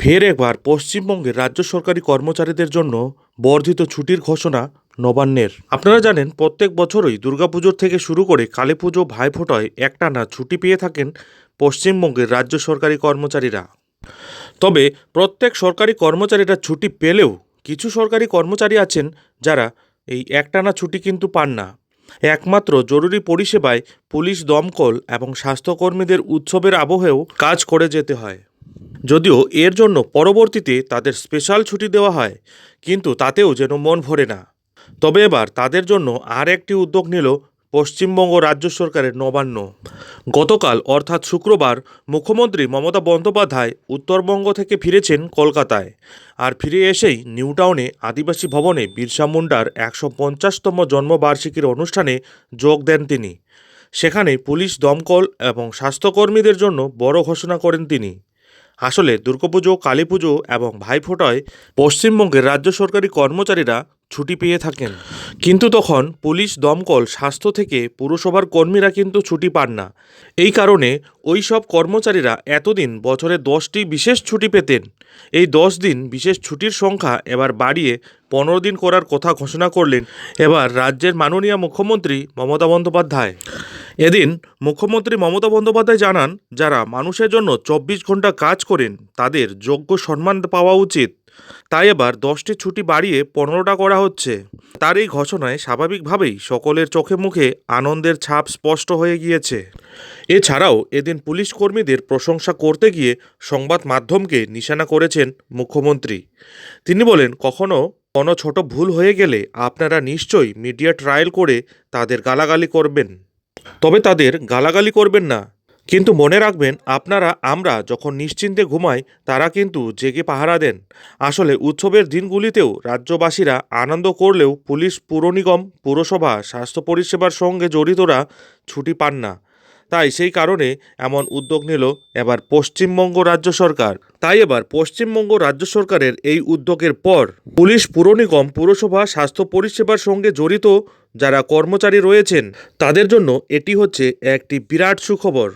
ফের একবার পশ্চিমবঙ্গের রাজ্য সরকারি কর্মচারীদের জন্য বর্ধিত ছুটির ঘোষণা নবান্নের। আপনারা জানেন, প্রত্যেক বছরই দুর্গাপুজোর থেকে শুরু করে কালী পুজো ভাইফোঁটায় একটানা ছুটি পেয়ে থাকেন পশ্চিমবঙ্গের রাজ্য সরকারি কর্মচারীরা। তবে প্রত্যেক সরকারি কর্মচারীরা ছুটি পেলেও কিছু সরকারি কর্মচারী আছেন যারা এই একটানা ছুটি কিন্তু পান না। একমাত্র জরুরি পরিষেবায় পুলিশ দমকল এবং স্বাস্থ্যকর্মীদের উৎসবের আবহেও কাজ করে যেতে হয়। যদিও এর জন্য পরবর্তীতে তাদের স্পেশাল ছুটি দেওয়া হয়, কিন্তু তাতেও যেন মন ভরে না। তবে এবার তাদের জন্য আর একটি উদ্যোগ নিল পশ্চিমবঙ্গ রাজ্য সরকারের নবান্ন। গতকাল, অর্থাৎ শুক্রবার, মুখ্যমন্ত্রী মমতা বন্দ্যোপাধ্যায় উত্তরবঙ্গ থেকে ফিরেছেন কলকাতায় আর ফিরে এসেই নিউটাউনে আদিবাসী ভবনে বিরসা মুন্ডার একশো পঞ্চাশতম জন্মবার্ষিকীর অনুষ্ঠানে যোগ দেন তিনি। সেখানে পুলিশ দমকল এবং স্বাস্থ্যকর্মীদের জন্য বড় ঘোষণা করেন তিনি। আসলে দুর্গাপুজো কালী পুজো এবং ভাইফোঁটায় পশ্চিমবঙ্গের রাজ্য সরকারি কর্মচারীরা ছুটি পেয়ে থাকেন। কিন্তু তখন পুলিশ দমকল, স্বাস্থ্য থেকে পুরসভার কর্মীরা কিন্তু ছুটি পান না। এই কারণে ওই সব কর্মচারীরা এতদিন বছরে দশটি বিশেষ ছুটি পেতেন। এই দশ দিন বিশেষ ছুটির সংখ্যা এবার বাড়িয়ে পনেরো দিন করার কথা ঘোষণা করলেন এবার রাজ্যের মাননীয় মুখ্যমন্ত্রী মমতা বন্দ্যোপাধ্যায়। এদিন মুখ্যমন্ত্রী মমতা বন্দ্যোপাধ্যায় জানান, যারা মানুষের জন্য চব্বিশ ঘণ্টা কাজ করেন, তাদের যোগ্য সম্মান পাওয়া উচিত। তাই এবার দশটি ছুটি বাড়িয়ে পনেরোটা করা হচ্ছে। তার এই ঘোষণায় স্বাভাবিকভাবেই সকলের চোখে মুখে আনন্দের ছাপ স্পষ্ট হয়ে গিয়েছে। এছাড়াও এদিন পুলিশ কর্মীদের প্রশংসা করতে গিয়ে সংবাদ মাধ্যমকে নিশানা করেছেন মুখ্যমন্ত্রী। তিনি বলেন, কখনো কোনো ছোট ভুল হয়ে গেলে আপনারা নিশ্চয়ই মিডিয়া ট্রায়াল করে তাদের গালাগালি করবেন। তবে তাদের গালাগালি করবেন না। কিন্তু মনে রাখবেন, আপনারা, আমরা যখন নিশ্চিন্তে ঘুমাই, তারা কিন্তু জেগে পাহারা দেন। আসলে উৎসবের দিনগুলিতেও রাজ্যবাসীরা আনন্দ করলেও পুলিশ, পুরনিগম, পুরসভা, স্বাস্থ্য পরিষেবার সঙ্গে জড়িতরা ছুটি পান না। তাই সেই কারণে এমন উদ্যোগ নিল এবার পশ্চিমবঙ্গ রাজ্য সরকার। তাই এবার পশ্চিমবঙ্গ রাজ্য সরকারের এই উদ্যোগের পর পুলিশ, পুর নিগম, পুরসভা, স্বাস্থ্য পরিষেবার সঙ্গে জড়িত যারা কর্মচারী রয়েছেন, তাদের জন্য এটি হচ্ছে একটি বিরাট সুখবর।